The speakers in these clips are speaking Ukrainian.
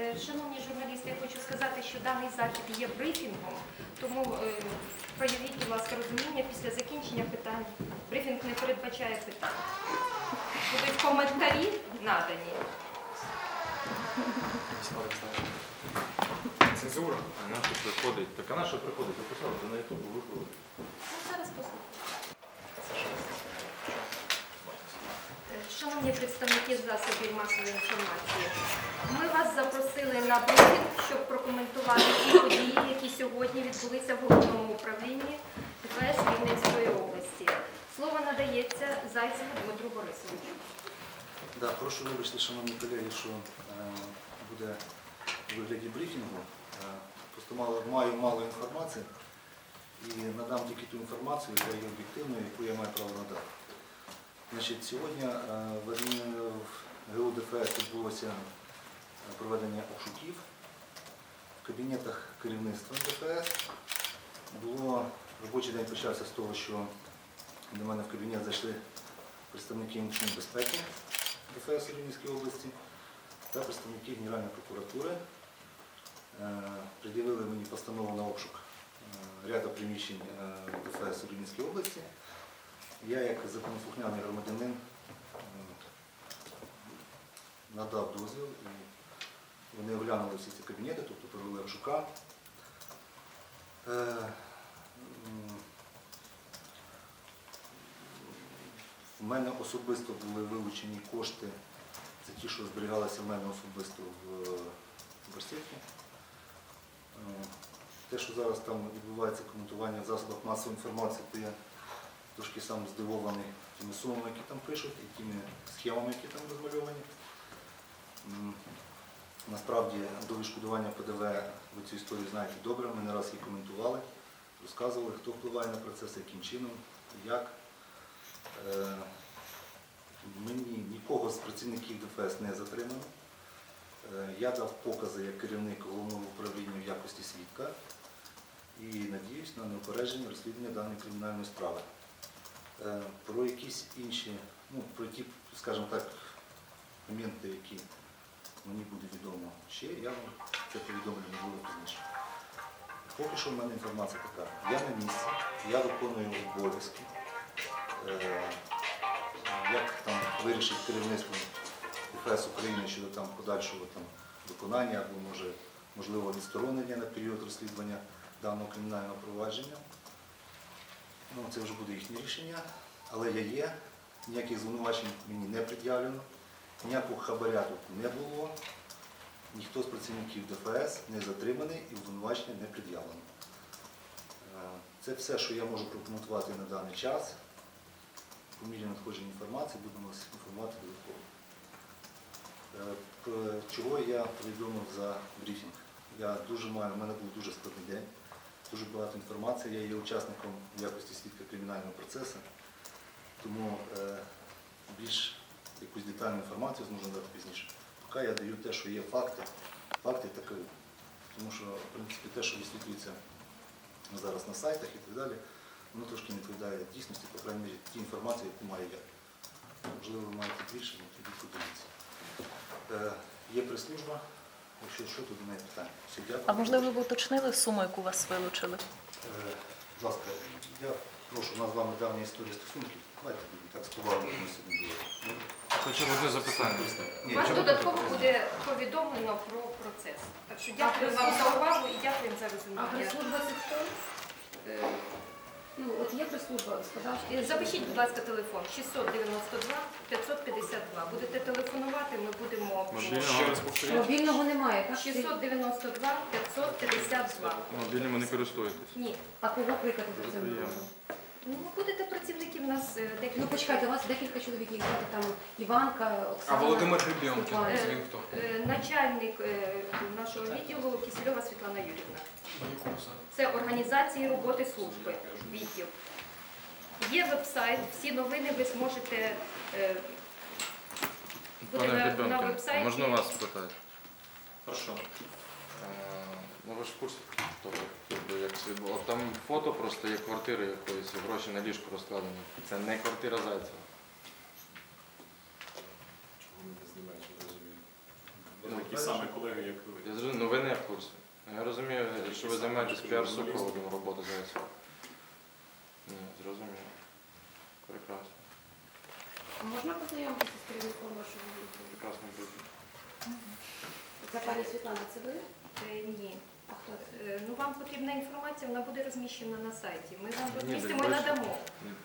Е, Шановні журналісти, я хочу сказати, що даний захід є брифінгом, тому е, проявіть, будь ласка, розуміння після закінчення питань. Брифінг не передбачає питань. Будуть коментарі надані. Цензура. А на що приходить? Так а на що приходить? Ви писали, на ютубу виклали. Ну, зараз послухаємо. Е, Шановні представники засобів масової інформації, ми вас запросили на брифінг, щоб прокоментувати ті події, які сьогодні відбулися в головному управлінні ДФС Рівненської області. Слово надається Зайцеву Дмитру Борисовичу. Да, прошу вибачте, шановні колеги, що е, буде у вигляді брифінгу. Е, просто мало, маю мало інформації і надам тільки ту інформацію, яка є об'єктивною, яку я маю право надати. Значить, сьогодні е, в адмі- в ГУ ДФС відбулося е, проведення обшуків в кабінетах керівництва ДФС. Було робочий день почався з того, що до мене в кабінет зайшли представники внутрішньої безпеки ДФС Рівненської області та представники Генеральної прокуратури. Е, Пред'явили мені постанову на обшук ряду приміщень ДФС Рівненської області. Я, як законослухняний громадянин, е, надав дозвіл і вони оглянули всі ці кабінети, тобто провели обшука. Е, м, В мене особисто були вилучені кошти, це ті, що зберігалися в мене особисто в е, Е, Те, що зараз там відбувається коментування в засобах масової інформації, то я трошки сам здивований тими сумами, які там пишуть, і тими схемами, які там розмальовані. Насправді до відшкодування ПДВ ви цю історію знаєте добре, ми не раз її коментували, розказували, хто впливає на процес, яким чином, як. Е, Мені нікого з працівників ДФС не затримано. Е, Я дав покази як керівник головного управління в якості свідка і надіюсь на неупередження розслідування даної кримінальної справи. Е, Про якісь інші, ну, про ті, скажімо так, моменти, які мені буде відомо ще, я вам це повідомлю можливо пізніше. Поки що в мене інформація така. Я на місці, я виконую обов'язки. Е, Як там вирішить керівництво ДФС України щодо там подальшого там виконання або може можливо відсторонення на період розслідування даного кримінального провадження. Ну, це вже буде їхнє рішення, але я є, ніяких звинувачень мені не пред'явлено, ніякого хабаря тут не було, ніхто з працівників ДФС не затриманий і обвинувачення не пред'явлено. Е, Це все, що я можу прокоментувати на даний час. По мірі надходження інформації будемо вас інформувати додатково. Е, Чого я повідомив за брифінг? Я дуже маю, в мене був дуже складний день, дуже багато інформації. Я є учасником якості свідка кримінального процесу, тому е, більш якусь детальну інформацію зможу дати пізніше. Поки я даю те, що є факти, факти такові. Тому що, в принципі, те, що висвітлюється зараз на сайтах і так далі, воно трошки не відповідає дійсності, по крайній мірі, ті інформації, яку маю я. Можливо, ви маєте більше, але тоді подивіться. Е, є прес-служба, якщо що, то до неї питання. Все, дякую. А можливо, ви уточнили суму, яку вас вилучили? Е, Будь ласка, я прошу, у нас з вами давня історія стосунків. Давайте будемо так повагою ми сьогодні були. Хочу одне запитання. Ні, Вас чому- додатково буде повідомлено про процес. Так що дякую вам за увагу і дякуємо за А розуміння. прес-служба це хто? Е, Ну, от є прес-служба, сказав, Е, Запишіть, будь ласка, телефон 692 552. Ми будемо Мобільного, Мобільного немає, так? 692 552. мобільним не користуєтесь. Ні. А кого кликати до цього? приємно. Ну, будете працівників у нас е, декілька. Ну, почекайте, у вас декілька чоловік, їх звати там Іванка, А Оксана. Володимир Гребенкін, Світлана. він хто? Е, Начальник е, нашого відділу Кисельова Світлана Юрівна. Це організації роботи служби, відділ. Є веб-сайт, всі новини ви зможете е, буде Пане на, веб-сайті. можна вас спитати? Хорошо. Ну ви ж в курсі того, якби, як це було. Там фото просто є квартири якоїсь, і гроші на ліжку розкладені. Це не квартира Зайцева. Чого ми не знімаємо, не розумію. Ну, такі самі колеги, як ви. Я зрозумів, ну ви не в курсі. Я розумію, що ви займаєтесь піар-супроводом роботи ЗСУ. Ні, зрозуміло. Прекрасно. А можна познайомитися з керівником вашого відділу? Прекрасно буде. Це пані Світлана, це ви? Е, Ні. А хто це? Е, Ну, вам потрібна інформація, вона буде розміщена на сайті. Ми вам Ні, розмістимо так і бачите. надамо.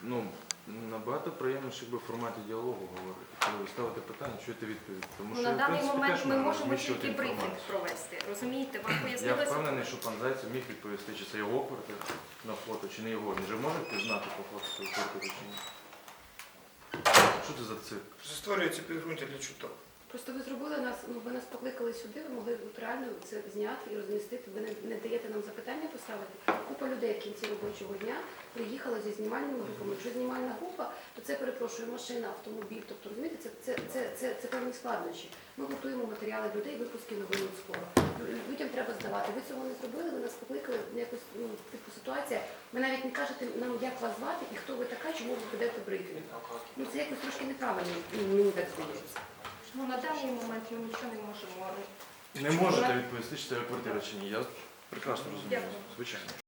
Ну, набагато приємніше, якби в форматі діалогу говорити. Коли ви ставите питання, чуєте відповідь. Тому Ну, що на в даний принципі, момент ми можемо розміщувати тільки брифінг інформацію. провести. Розумієте, вам Я пояснили впевнений, що пан Зайцев міг відповісти, чи це його квартира на фото, чи не його. Він же може пізнати по фото свою квартиру чи ні? Що це за цирк? Створюється підґрунтя для чуток. Просто ви зробили нас, ну ви нас покликали сюди, ви могли от реально це зняти і розмістити. Ви не, не даєте нам запитання поставити. Купа людей в кінці робочого дня приїхала зі знімальними групами. Якщо знімальна група, то це перепрошую машина, автомобіль. Тобто розумієте, це, це, це, це, це певні складнощі. Ми готуємо матеріали людей, випуски новин скоро. Людям треба здавати. Ви цього не зробили, ви нас покликали якось ну, типу ситуація. Ви навіть не кажете нам, як вас звати і хто ви така, чому ви ведете брифінг. Ну це якось трошки неправильно, мені так здається. Ну, на даний момент ми нічого не можемо. Не можете відповісти, чи це квартира чи ні. Я прекрасно розумію. Дякую. Звичайно.